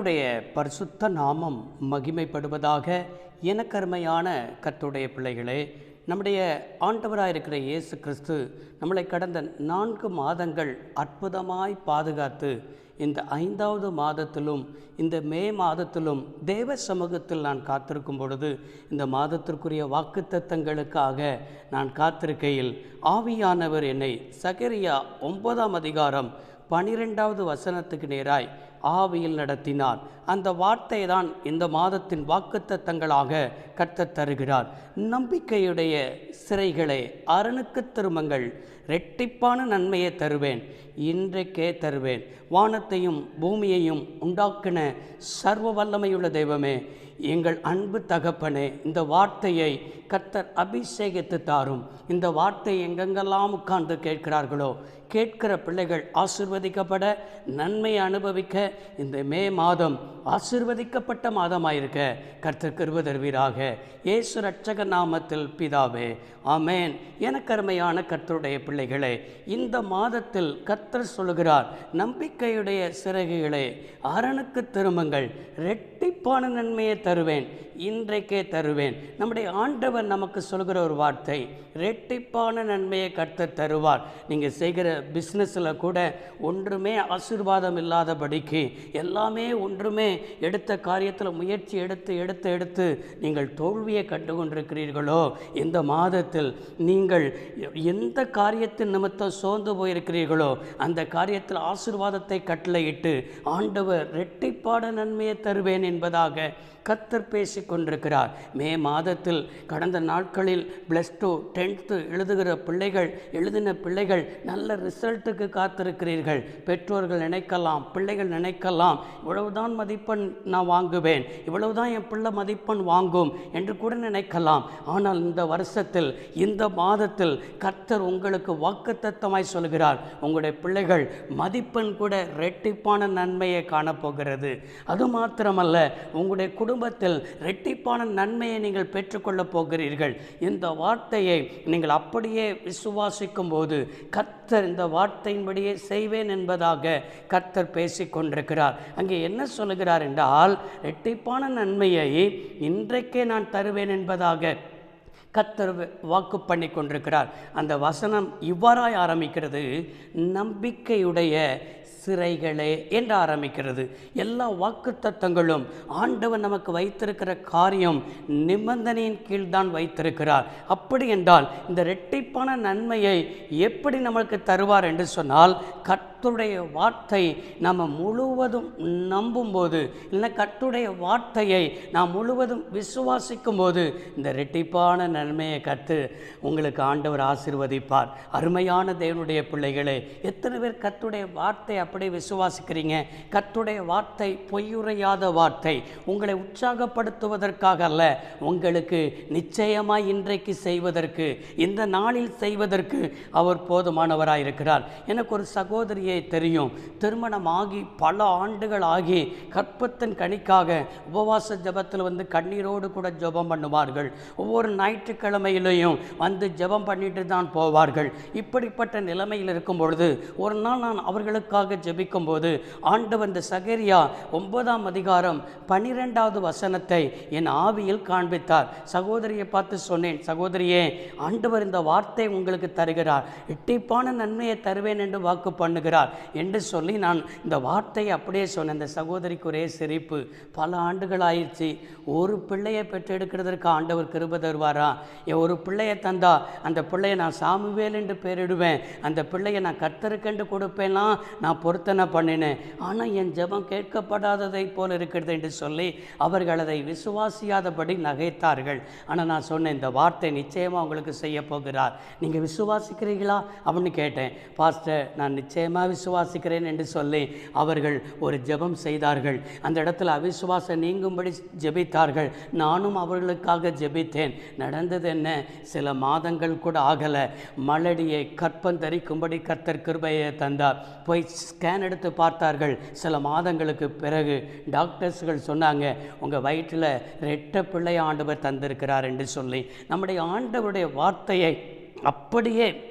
கர்த்துடைய பரிசுத்த நாமம் மகிமைப்படுவதாக எனக்கருமையான கர்த்துடைய பிள்ளைகளே நம்முடைய ஆண்டவராக இருக்கிற இயேசு கிறிஸ்து நம்மளை கடந்த நான்கு மாதங்கள் அற்புதமாய் பாதுகாத்து இந்த ஐந்தாவது மாதத்திலும் இந்த மே மாதத்திலும் தேவ சமூகத்தில் நான் காத்திருக்கும் பொழுது இந்த மாதத்திற்குரிய வாக்குத்தத்தங்களுக்காக நான் காத்திருக்கையில் ஆவியானவர் என்னை சகரியா ஒன்பதாம் அதிகாரம் பனிரெண்டாவது வசனத்துக்கு நேராய் ஆவியில் நடத்தினார். அந்த வார்த்தை தான் இந்த மாதத்தின் வாக்குத்தத்தங்களாக கத்தத் தருகிறார். நம்பிக்கையுடைய சிறைகளை அரணுக்கு திருமங்கள் ரெட்டிப்பான நன்மையை தருவேன். இன்றைக்கே தருவேன். வானத்தையும் பூமியையும் உண்டாக்கின சர்வ வல்லமையுள்ள தெய்வமே எங்கள் அன்பு தகப்பனே இந்த வார்த்தையை கர்த்தர் அபிஷேகித்து தாரும். இந்த வார்த்தை எங்கெங்கெல்லாம் உட்கார்ந்து கேட்கிறார்களோ கேட்கிற பிள்ளைகள் ஆசிர்வதிக்கப்பட நன்மை அனுபவிக்க இந்த மே மாதம் ஆசிர்வதிக்கப்பட்ட மாதமாயிருக்க கர்த்தர் கிருப தருவீராக. இயேசு ரட்சக நாமத்தில் பிதாவே ஆமேன். எனக்கருமையான கர்த்தருடைய பிள்ளைகளே இந்த மாதத்தில் கர்த்தர் சொல்கிறார் நம்பிக்கையுடைய சிறகுகளே அரணுக்கு திரும்புங்கள் ரெட்டிப்பான நன்மையை தருவேன் இன்றைக்கே தருவேன். நம்முடைய ஆண்டவர் நமக்கு சொல்கிற ஒரு வார்த்தை ரெட்டிப்பான நன்மையை கர்த்தர் தருவார். நீங்கள் செய்கிற பிஸ்னஸில் கூட ஒன்றுமே ஆசீர்வாதம் இல்லாதபடிக்கு எல்லாமே ஒன்றுமே எடுத்த காரியத்தில் முயற்சி எடுத்து எடுத்து எடுத்து நீங்கள் தோல்வியை கண்டு கொண்டிருக்கிறீர்களோ இந்த மாதத்தில் நீங்கள் எந்த காரியத்தின் நிமித்தம் சோர்ந்து போயிருக்கிறீர்களோ அந்த காரியத்தில் ஆசீர்வாதத்தை கட்டளையிட்டு ஆண்டவர் ரெட்டிப்பாட நன்மையை தருவேன் என்பதாக கத்தர் பேசி கொண்டிருக்கிறார் மே மாதத்தில் கடந்த நாட்களில் ப்ளஸ் டூ டென்த்து எழுதுகிற பிள்ளைகள் எழுதின பிள்ளைகள் நல்ல ரிசல்ட்டுக்கு காத்திருக்கிறீர்கள். பெற்றோர்கள் நினைக்கலாம் பிள்ளைகள் நினைக்கலாம் இவ்வளவுதான் மதிப்பெண் நான் வாங்குவேன் இவ்வளவுதான் என் பிள்ளை மதிப்பெண் வாங்கும் என்று கூட நினைக்கலாம். ஆனால் இந்த வருஷத்தில் இந்த மாதத்தில் கர்த்தர் உங்களுக்கு வாக்குத்தத்தமாய் சொல்கிறார். உங்களுடைய பிள்ளைகள் மதிப்பெண் கூட ரெட்டிப்பான நன்மையை காணப்போகிறது. அது மாத்திரமல்ல உங்களுடைய குடும்பத்தில் ரெட்டிப்பான நன்மையை நீங்கள் பெற்றுக்கொள்ளப் போகிறீர்கள். இந்த வார்த்தையை நீங்கள் அப்படியே விசுவாசிக்கும் போது கர்த்தர் இந்த வார்த்தையின்படியே செய்வேன் என்பதாக கர்த்தர் பேசிக் கொண்டிருக்கிறார். அங்கே என்ன சொல்லுகிறார் என்றால் ரெட்டிப்பான நன்மையை இன்றைக்கே நான் தருவேன் என்பதாக கத்தர் வாக்கு பண்ணி கொண்டிருக்கிறார். அந்த வசனம் இவ்வாறாய் ஆரம்பிக்கிறது. நம்பிக்கையுடைய சிறைகளே என்று ஆரம்பிக்கிறது. எல்லா வாக்குத்தத்தங்களும் ஆண்டவன் நமக்கு வைத்திருக்கிற காரியம் நிபந்தனையின் கீழ்தான் வைத்திருக்கிறார். அப்படி என்றால் இந்த ரெட்டிப்பான நன்மையை எப்படி நமக்கு தருவார் என்று சொன்னால் கர்த்தருடைய வார்த்தை நம்ம முழுவதும் நம்பும்போது இல்லை கர்த்தருடைய வார்த்தையை நாம் முழுவதும் விசுவாசிக்கும் போது இந்த ரெட்டிப்பான நன்மையை கற்று உங்களுக்கு ஆண்டவர் ஆசிர்வதிப்பார். அருமையான தேவனுடைய பிள்ளைகளே எத்தனை பேர் கத்துடைய வார்த்தை அப்படி விசுவாசிக்கிறீங்க? கத்துடைய வார்த்தை பொய்யுரையாத வார்த்தை. உங்களை உற்சாகப்படுத்துவதற்காக அல்ல உங்களுக்கு நிச்சயமாக இன்றைக்கு செய்வதற்கு இந்த நாளில் செய்வதற்கு அவர் போதுமானவராக இருக்கிறார் எனக்கு ஒரு சகோதரியை தெரியும். திருமணமாகி பல ஆண்டுகள் ஆகி கற்பத்தின் கணிக்காக உபவாச ஜபத்தில் வந்து கண்ணீரோடு கூட ஜபம் பண்ணுவார்கள். ஒவ்வொரு ஞாயிற்றுக்கிழமையிலையும் வந்து ஜபம் பண்ணிட்டு தான் போவார்கள். இப்படிப்பட்ட நிலைமையில் இருக்கும் பொழுது ஒரு நாள் நான் அவர்களுக்காக ஜபிக்கும் போது ஆண்டு வந்த சகரியா ஒன்பதாம் அதிகாரம் பனிரெண்டாவது வசனத்தை என் ஆவியில் காண்பித்தார். சகோதரியை பார்த்து சொன்னேன் சகோதரியே ஆண்டவர் இந்த வார்த்தை உங்களுக்கு தருகிறார். இட்டிப்பான நன்மையை தருவேன் என்று வாக்கு பண்ணுகிறார். என்று சொல்லி நான் இந்த வார்த்தையை அப்படியே சொன்னேன். இந்த சகோதரிக்கு ஒரே சிரிப்பு பல ஆண்டுகள் ஆயிடுச்சு. ஒரு பிள்ளையை பெற்றெடுக்கிறதற்கு ஆண்டவர் கிருப தருவாரா? என் ஒரு பிள்ளையை தந்தா அந்த பிள்ளையை நான் சாமுவேல் என்று பெயரிடுவேன். அந்த பிள்ளையை நான் கத்தருக்கென்று கொடுப்பேனா? நான் பொருத்தனை பண்ணினேன். ஆனால் என் ஜெபம் கேட்கப்படாததை போல் இருக்கிறது என்று சொல்லி அவர்கள் அதை விசுவாசியாதபடி நகைத்தார்கள். ஆனால் நான் சொன்னேன் இந்த வார்த்தை நிச்சயமாக உங்களுக்கு செய்ய போகிறார் நீங்கள் விசுவாசிக்கிறீங்களா அப்படின்னு கேட்டேன். பாஸ்டர் நான் நிச்சயமாக விசுவாசிக்கிறேன் என்று சொல்லி அவர்கள் ஒரு ஜெபம் செய்தார்கள். அந்த இடத்துல அவிசுவாசம் நீங்கும்படி ஜெபித்தார்கள். நானும் அவர்களுக்காக ஜெபித்தேன். நடந்தது என்ன? சில மாதங்கள் கூட ஆகலை. மலடியை கற்பந்தரிக்கும்படி கர்த்தர் கிருபையை தந்தார். போய் ஸ்கேன் எடுத்து பார்த்தார்கள். சில மாதங்களுக்கு பிறகு டாக்டர்ஸ்கள் சொன்னாங்க உங்கள் வயிற்றில் ரெட்ட பிள்ளை ஆண்டவர் தந்திருக்கிறார் என்று சொல்லி. நம்முடைய ஆண்டவருடைய வார்த்தையை அப்படியே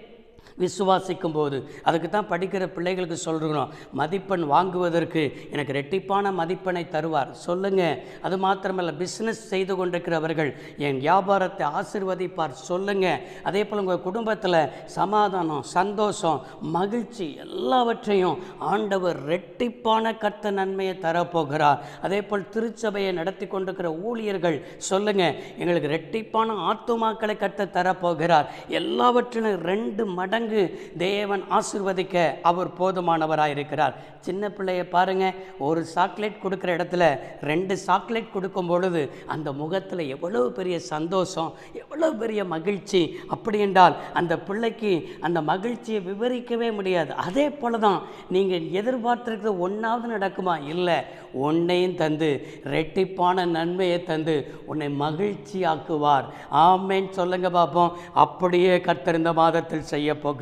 விசுவாசிக்கும் போது அதுக்கு தான் படிக்கிற பிள்ளைகளுக்கு சொல்கிறோம் மதிப்பெண் வாங்குவதற்கு எனக்கு ரெட்டிப்பான மதிப்பெண்ணை தருவார். சொல்லுங்கள் அது மாத்திரமல்ல பிஸ்னஸ் செய்து கொண்டிருக்கிறவர்கள் என் வியாபாரத்தை ஆசிர்வதிப்பார். சொல்லுங்கள் அதே போல் உங்கள் குடும்பத்தில் சமாதானம் சந்தோஷம் மகிழ்ச்சி எல்லாவற்றையும் ஆண்டவர் ரெட்டிப்பான கர்த்த நன்மையை தரப்போகிறார் அதே போல் திருச்சபையை நடத்தி கொண்டிருக்கிற ஊழியர்கள் சொல்லுங்கள் எங்களுக்கு ரெட்டிப்பான ஆத்துமாக்களை கத்த தரப்போகிறார் எல்லாவற்றிலும் ரெண்டு மடங்கு தேவன் ஆசிர்வதிக்க அவர் போதுமானவராக இருக்கிறார் சின்ன பிள்ளைய பாருங்க ஒரு சாக்லேட் கொடுக்குற இடத்துல ரெண்டு சாக்லேட் கொடுக்கும் பொழுது அந்த முகத்தில் எவ்வளவு பெரிய சந்தோஷம் எவ்வளவு பெரிய மகிழ்ச்சி. அப்படி என்றால் அந்த பிள்ளைக்கு அந்த மகிழ்ச்சியை விவரிக்கவே முடியாது. அதே போல தான் நீங்கள் எதிர்பார்த்திருக்கிறது ஒன்றாவது நடக்குமா? இல்லை. உன்னையும் தந்து ரெட்டிப்பான நன்மையை தந்து உன்னை மகிழ்ச்சியாக்குவார். ஆமேன்னு சொல்லுங்க பார்ப்போம் அப்படியே கத்திருந்த இந்த மாதத்தில் செய்ய போகிறார்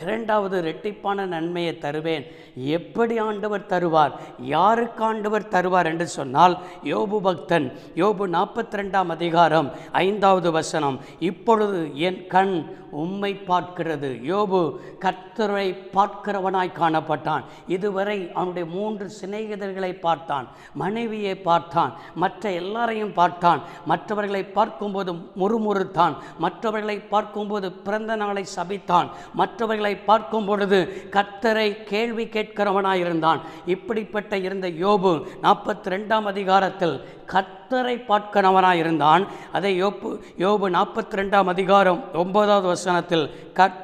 இரண்டாவது ரெட்டிப்பான நன்மையை தருவேன். எப்படி ஆண்டவர் தருவார்? யாருக்கு ஆண்டவர் தருவார் என்று சொன்னால் யோபு பக்தன். யோபு நாற்பத்தி ரெண்டாம் அதிகாரம் ஐந்தாவது வசனம். இப்பொழுது என் கண் உம்மை பார்க்கிறது. யோபு கர்த்தரை பார்க்கிறவனாய் காணப்பட்டான். இதுவரை அவனுடைய மூன்று சிநேகிதர்களை பார்த்தான். மனைவியை பார்த்தான். மற்ற எல்லாரையும் பார்த்தான். மற்றவர்களை பார்க்கும்போது முறுமுறுத்தான். மற்றவர்களை பார்க்கும்போது பிறந்த நாளை சபித்தான். மற்றவர்களை பார்க்கும் பொழுது கர்த்தரை கேள்வி கேட்கிறவனாயிருந்தான். இப்படிப்பட்ட இருந்த யோபு நாற்பத்தி ரெண்டாம் அதிகாரத்தில் கர்த்தரை பார்க்கிறவனாயிருந்தான். அதை யோப்பு யோபு நாற்பத்தி ரெண்டாம் அதிகாரம் ஒன்பதாவது வசனத்தில்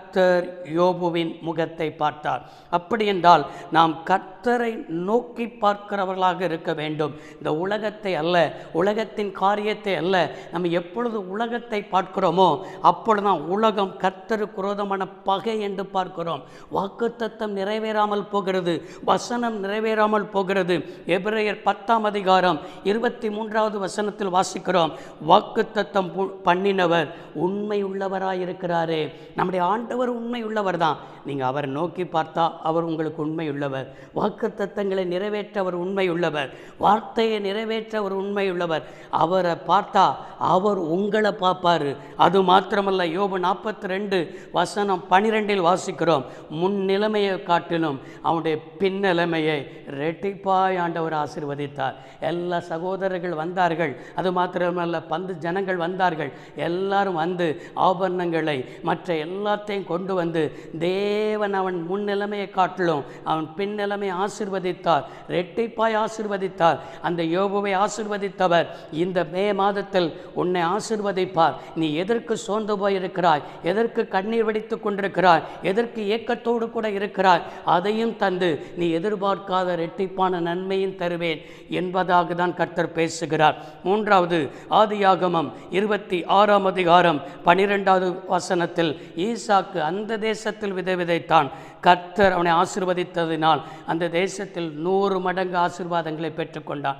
கர்த்தர் யோபுவின் முகத்தை பார்த்தார். அப்படி என்றால் நாம் கர்த்தரை நோக்கி பார்க்கிறவர்களாக இருக்க வேண்டும். இந்த உலகத்தை அல்ல உலகத்தின் காரியத்தை அல்ல நம்ம எப்பொழுது உலகத்தை பார்க்கிறோமோ அப்பொழுதுதான் உலகம் கர்த்தருக்கு விரோதமான பகை என்று பார்க்கிறோம். வாக்குத்தத்தம் நிறைவேறாமல் போகிறது வசனம் நிறைவேறாமல் போகிறது. எபிரேயர் பத்தாம் அதிகாரம் இருபத்தி மூன்றாவது வசனத்தில் வாசிக்கிறோம். வாக்குத்தத்தம் பண்ணினவர் உண்மை உள்ளவராயிருக்கிறாரே நம்முடைய ஆண்டவர் உண்மை உள்ளவர் தான் நீங்கள் அவரை நோக்கி பார்த்தா அவர் உங்களுக்கு உண்மை உள்ளவர் வாக்குத்தத்தங்களை நிறைவேற்ற அவர் உண்மை உள்ளவர் வார்த்தையை நிறைவேற்ற அவர் உண்மை உள்ளவர் அவரை பார்த்தா அவர் உங்களை பார்ப்பாரு. அது மாத்திரமல்ல யோபு நாற்பத்தி ரெண்டு வசனம் பனிரெண்டில் வாசிக்கிறோம். முன் நிலைமையை காட்டிலும் அவனுடைய பின்னிலைமையை ரெட்டிப்பாய் ஆண்டவர் ஆசிர்வதித்தார். எல்லா சகோதரர்கள் வந்தார்கள். அது மாத்திரமல்ல பந்து ஜனங்கள் வந்தார்கள். எல்லாரும் வந்து ஆபரணங்களை மற்ற எல்லாத்தையும் கொண்டு வந்து தேவன் அவன் முன்னிலைமையை காட்டிலும் அவன் பின்னிலைமை ஆசிர்வதித்தார் ரெட்டிப்பாய் ஆசீர்வதித்தார். அந்த யோபுவை ஆசிர்வதித்தவர் இந்த மே மாதத்தில் உன்னை ஆசீர்வதிப்பார். நீ எதற்கு சோர்ந்து போயிருக்கிறாய்? எதற்கு கண்ணீர் வெடித்துக் கொண்டிருக்கிறாய்? எதற்கு ஏக்கத்தோடு கூட இருக்கிறாய்? அதையும் தந்து நீ எதிர்பார்க்காத ரெட்டிப்பான நன்மையும் தருவேன் என்பதாக தான் கர்த்தர் பேசுகிறார். மூன்றாவது ஆதியாகமம் இருபத்தி ஆறாம் அதிகாரம் பனிரெண்டாவது வசனத்தில் ஈசாக்கு அந்த தேசத்தில் விதை விதைத்தான். கர்த்தர் அவனை ஆசிர்வதித்ததினால் அந்த தேசத்தில் நூறு மடங்கு ஆசிர்வாதங்களை பெற்றுக்கொண்டான்.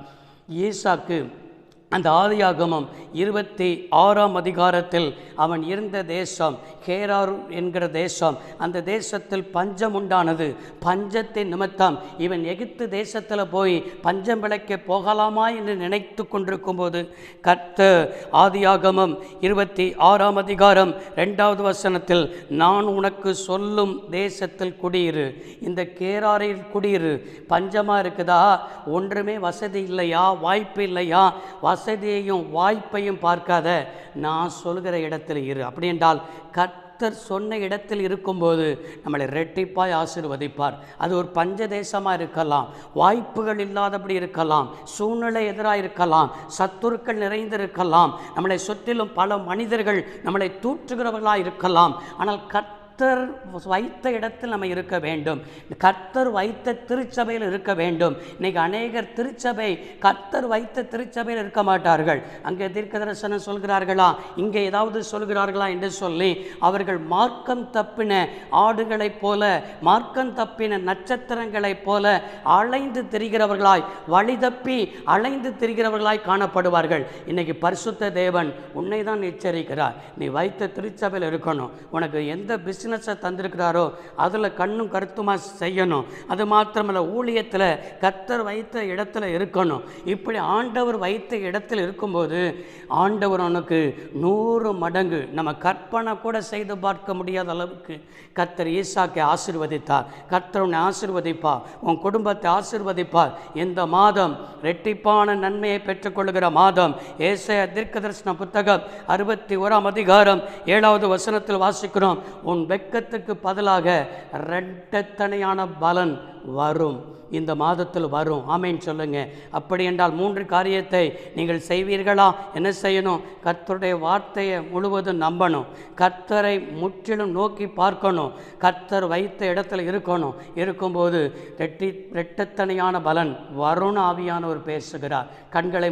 ஈசாக்கு அந்த ஆதியாகமம் இருபத்தி ஆறாம் அதிகாரத்தில் அவன் இருந்த தேசம் கேரார் என்கிற தேசம் அந்த தேசத்தில் பஞ்சம் உண்டானது. பஞ்சத்தின் நிமித்தம் இவன் எகிப்து தேசத்தில் போய் பஞ்சம் விளைக்க போகலாமா என்று நினைத்து கொண்டிருக்கும் போது கர்த்த ஆதியாகமம் இருபத்தி ஆறாம் அதிகாரம் ரெண்டாவது வசனத்தில் நான் உனக்கு சொல்லும் தேசத்தில் குடியிரு இந்த கேராரில் குடியிரு. பஞ்சமாக இருக்குதா? ஒன்றுமே வசதி இல்லையா? வாய்ப்பு இல்லையா? வசதியையும் வாய்ப்பையும் பார்க்காத நான் சொல்கிற இடத்தில் இரு. அப்படி என்றால் கர்த்தர் சொன்ன இடத்தில் இருக்கும்போது நம்மளை ரெட்டிப்பாய் ஆசீர்வதிப்பார். அது ஒரு பஞ்ச தேசமாக இருக்கலாம் வாய்ப்புகள் இல்லாதபடி இருக்கலாம் சூழ்நிலை எதிராக இருக்கலாம் சத்துருக்கள் நிறைந்திருக்கலாம் நம்மளை சுற்றிலும் பல மனிதர்கள் நம்மளை தூற்றுகிறவர்களாக இருக்கலாம். ஆனால் கர்த்தர் வைத்த இடத்தில் நம்ம இருக்க வேண்டும். கர்த்தர் வைத்த திருச்சபையில் இருக்க வேண்டும். இன்னைக்கு அநேகர் திருச்சபை கர்த்தர் வைத்த திருச்சபையில் இருக்க மாட்டார்கள். அங்கே தீர்க்கதரிசனம் சொல்கிறார்களா? இங்கே ஏதாவது சொல்கிறார்களா என்று சொல்லி அவர்கள் மார்க்கம் தப்பின ஆடுகளைப் போல மார்க்கம் தப்பின நட்சத்திரங்களைப் போல அலைந்து திரிகிறவர்களாய் வழி தப்பி அலைந்து திரிகிறவர்களாய் காணப்படுவார்கள். இன்னைக்கு பரிசுத்த தேவன் உன்னை தான் எச்சரிக்கிறார். நீ வைத்த திருச்சபையில் இருக்கணும். உனக்கு எந்த பிசினஸ் பிஸ்னஸை தந்திருக்கிறாரோ அதில் கண்ணும் கருத்துமாக செய்யணும். அது மாத்திரமல்ல ஊழியத்தில் கத்தர் வைத்த இடத்துல இருக்கணும். இப்படி ஆண்டவர் வைத்த இடத்தில் இருக்கும்போது ஆண்டவர் உனக்கு நூறு மடங்கு நம்ம கற்பனை கூட செய்து பார்க்க முடியாத அளவுக்கு கத்தர் ஈசாக்கை ஆசிர்வதித்தார். கத்தர் உன்னை ஆசிர்வதிப்பார். உன் குடும்பத்தை ஆசிர்வதிப்பார். இந்த மாதம் ரெட்டிப்பான நன்மையை பெற்றுக்கொள்கிற மாதம் ஏசைய தீர்க்கதரிசன புத்தகம் அறுபத்தி ஓராம் அதிகாரம் ஏழாவது வசனத்தில் வாசிக்கிறோம். உன் வெக்கத்துக்கு பதிலாக ரெட்டத்தனையான பலன் வரும். இந்த மாதத்தில் வரும். ஆமேன்னு சொல்லுங்க. அப்படி என்றால் மூன்று காரியத்தை நீங்கள் செய்வீர்களா? என்ன செய்யணும்? கர்த்தருடைய வார்த்தையை முழுவதும் நம்பணும். கர்த்தரை முற்றிலும் நோக்கி பார்க்கணும். கர்த்தர் வைத்த இடத்துல இருக்கணும். இருக்கும்போது ரெட்டி ரெட்டத்தனையான பலன் வருண ஆவியானவர் பேசுகிறார். கண்களை